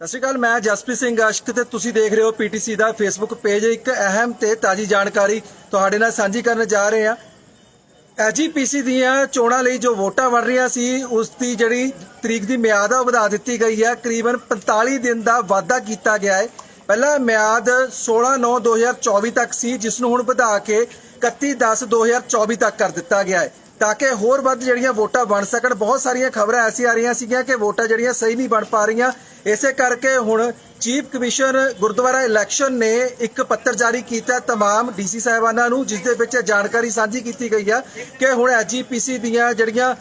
ਸਤਿ ਸ਼੍ਰੀ ਅਕਾਲ, ਮੈਂ ਜਸਪ੍ਰੀਤ ਸਿੰਘ ਅਸ਼ਕ ਤੇ ਤੁਸੀਂ ਦੇਖ ਰਹੇ ਹੋ ਪੀਟੀਸੀ ਦਾ ਫੇਸਬੁੱਕ ਪੇਜ। ਇੱਕ ਅਹਿਮ ਤੇ ਤਾਜੀ ਜਾਣਕਾਰੀ ਤੁਹਾਡੇ ਨਾਲ ਸਾਂਝੀ ਕਰਨ ਜਾ ਰਹੇ ਹਾਂ। ਐਜੀਪੀਸੀ ਦੀਆਂ ਚੋਣਾਂ ਲਈ ਜੋ ਵੋਟਾਂ ਵੜ ਰਹੀਆਂ ਸੀ, ਉਸ ਦੀ ਜਿਹੜੀ ਤਰੀਕ ਦੀ ਮਿਆਦ ਆ ਵਧਾ ਦਿੱਤੀ ਗਈ ਹੈ। ਕਰੀਬਨ 45 ਦਿਨ ਦਾ ਵਾਅਦਾ ਕੀਤਾ ਗਿਆ ਹੈ। ਪਹਿਲਾਂ ਮਿਆਦ 16/9/2024 ਤੱਕ ਸੀ, ਜਿਸ ਨੂੰ ਹੁਣ ਵਧਾ ਕੇ 31/10/2024 ਤੱਕ ਕਰ ਦਿੱਤਾ ਗਿਆ ਹੈ। ਤਾਂ ਕਿ ਹੋਰ ਵੱਧ ਜਿਹੜੀਆਂ ਵੋਟਾਂ ਬਣ ਸਕਣ। ਬਹੁਤ ਸਾਰੀਆਂ ਖਬਰਾਂ ਐਸੀ ਆ ਰਹੀਆਂ ਸੀਗੀਆਂ ਕਿ ਵੋਟਾਂ ਜਿਹੜੀਆਂ ਸਹੀ ਨਹੀਂ ਬਣ ਪਾ ਰਹੀਆਂ। ਇਸੇ ਕਰਕੇ ਹੁਣ ਚੀਫ ਕਮਿਸ਼ਨ ਗੁਰਦੁਆਰਾ ਇਲੈਕਸ਼ਨ ਨੇ ਇੱਕ ਪੱਤਰ ਜਾਰੀ ਕੀਤਾ ਹੈ ਤਮਾਮ ਡੀਸੀ ਸਾਹਿਬਾਨਾਂ ਨੂੰ, ਜਿਸ ਦੇ ਵਿੱਚ ਜਾਣਕਾਰੀ ਸਾਂਝੀ ਕੀਤੀ ਗਈ ਆ ਕਿ ਹੁਣ ਐਜੀਪੀਸੀ ਦੀਆਂ ਜਿਹੜੀਆਂ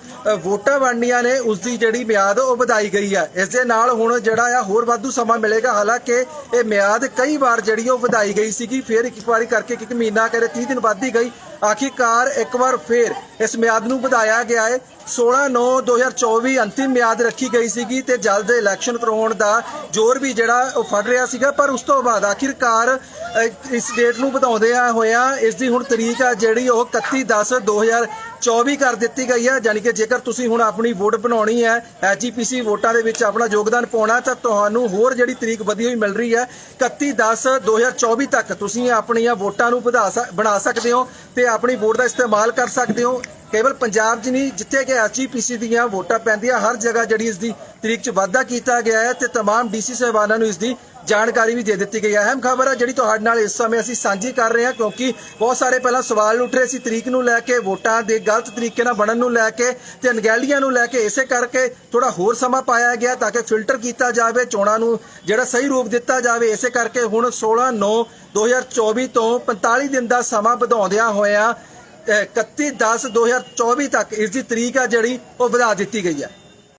ਵੋਟਾਂ ਬਣਨੀਆਂ ਨੇ, ਉਸ ਦੀ ਜਿਹੜੀ ਮਿਆਦ ਉਹ ਵਧਾਈ ਗਈ ਆ। ਇਸ ਦੇ ਨਾਲ ਹੁਣ ਜਿਹੜਾ ਆ ਹੋਰ ਵਾਧੂ ਸਮਾਂ ਮਿਲੇਗਾ। ਹਾਲਾਂਕਿ ਇਹ ਮਿਆਦ ਕਈ ਵਾਰ ਜਿਹੜੀ ਉਹ ਵਧਾਈ ਗਈ ਸੀਗੀ, ਫਿਰ ਇੱਕ ਵਾਰੀ ਕਰਕੇ ਇੱਕ ਮਹੀਨਾ ਕਰੇ 30 ਦਿਨ ਵੱਧਦੀ ਗਈ। ਆਖਿਰਕਾਰ ਇੱਕ ਵਾਰ ਫਿਰ ਇਸ ਮਿਆਦ ਨੂੰ ਵਧਾਇਆ ਗਿਆ ਹੈ। 16/9/2024 ਅੰਤਿਮ ਮਿਆਦ ਰੱਖੀ ਗਈ ਸੀਗੀ ਤੇ ਜਲਦ ਇਲੈਕਸ਼ਨ ਕਰਵਾਉਣ ਦਾ ਜ਼ੋਰ ਵੀ ਜਿਹੜਾ ਉਹ ਫੜ ਰਿਹਾ ਸੀਗਾ। ਪਰ ਉਸ ਤੋਂ ਬਾਅਦ ਆਖਿਰਕਾਰ ਇਸ ਡੇਟ ਨੂੰ ਵਧਾਉਂਦੇ ਆ ਹੋਇਆ ਇਸ ਦੀ ਹੁਣ ਤਰੀਕ ਆ ਜਿਹੜੀ ਉਹ 31/10/2024 ਕਰ ਦਿੱਤੀ ਗਈ ਹੈ ਯਾਨੀ ਕਿ ਜੇਕਰ ਤੁਸੀਂ ਹੁਣ ਆਪਣੀ ਵੋਟ ਬਣਾਉਣੀ ਹੈ ਐਜੀਪੀਸੀ ਵੋਟਾਂ ਦੇ ਵਿੱਚ ਆਪਣਾ ਯੋਗਦਾਨ ਪਾਉਣਾ ਤਾਂ ਤੁਹਾਨੂੰ ਹੋਰ ਜਿਹੜੀ ਤਰੀਕ ਵਧੀ ਹੋਈ ਮਿਲ ਰਹੀ ਹੈ 31/10/2024 ਤੱਕ ਤੁਸੀਂ ਆਪਣੀਆਂ ਵੋਟਾਂ ਨੂੰ ਵਧਾ ਸਕ- ਬਣਾ ਸਕਦੇ ਹੋ ਤੇ ਆਪਣੀ ਵੋਟ ਦਾ ਇਸਤੇਮਾਲ ਕਰ ਸਕਦੇ ਹੋ ਕੇਵਲ ਪੰਜਾਬ 'ਚ ਨਹੀਂ ਜਿੱਥੇ ਕਿ ਐਚਪੀਸੀ ਦੀਆਂ ਵੋਟਾਂ ਪੈਂਦੀਆਂ ਹਰ ਜਗ੍ਹਾ ਜਿਹੜੀ ਇਸ ਦੀ ਤਰੀਕ 'ਚ ਵਾਧਾ ਕੀਤਾ ਗਿਆ ਹੈ ਤੇ तमाम ਡੀਸੀ ਸਾਹਿਬਾਨਾਂ ਨੂੰ ਇਸ ਦੀ ਜਾਣਕਾਰੀ ਵੀ ਦੇ ਦਿੱਤੀ ਗਈ ਹੈ। ਅਹਿਮ ਖਬਰ ਹੈ ਜਿਹੜੀ ਤੁਹਾਡੇ ਨਾਲ ਇਸ ਸਮੇਂ ਅਸੀਂ ਸਾਂਝੀ ਕਰ ਰਹੇ ਹਾਂ ਕਿਉਂਕਿ ਬਹੁਤ ਸਾਰੇ ਪਹਿਲਾਂ ਸਵਾਲ ਉੱਠ ਰਹੇ ਸੀ ਤਰੀਕ ਨੂੰ ਲੈ ਕੇ, ਵੋਟਾਂ ਦੇ ਗਲਤ ਤਰੀਕੇ ਨਾਲ ਬਣਨ ਨੂੰ ਲੈ ਕੇ ਤੇ ਅਣਗਹਿਲੀਆਂ ਨੂੰ ਲੈ ਕੇ ਇਸੇ ਕਰਕੇ ਥੋੜਾ ਹੋਰ ਸਮਾਂ ਪਾਇਆ ਗਿਆ ਤਾਂ ਕਿ ਫਿਲਟਰ ਕੀਤਾ ਜਾਵੇ, ਚੋਣਾਂ ਨੂੰ ਜਿਹੜਾ ਸਹੀ ਰੂਪ ਦਿੱਤਾ ਜਾਵੇ, ਇਸੇ ਕਰਕੇ ਹੁਣ 16 9 2024 ਤੋਂ 45 ਦਿਨ ਦਾ ਸਮਾਂ ਵਧਾਉਂਦਿਆਂ ਹੋਇਆਂ 31 10 2024 ਤੱਕ ਇਸ ਦੀ ਤਰੀਕ ਆ ਜਿਹੜੀ ਉਹ ਵਧਾ ਦਿੱਤੀ ਗਈ ਹੈ।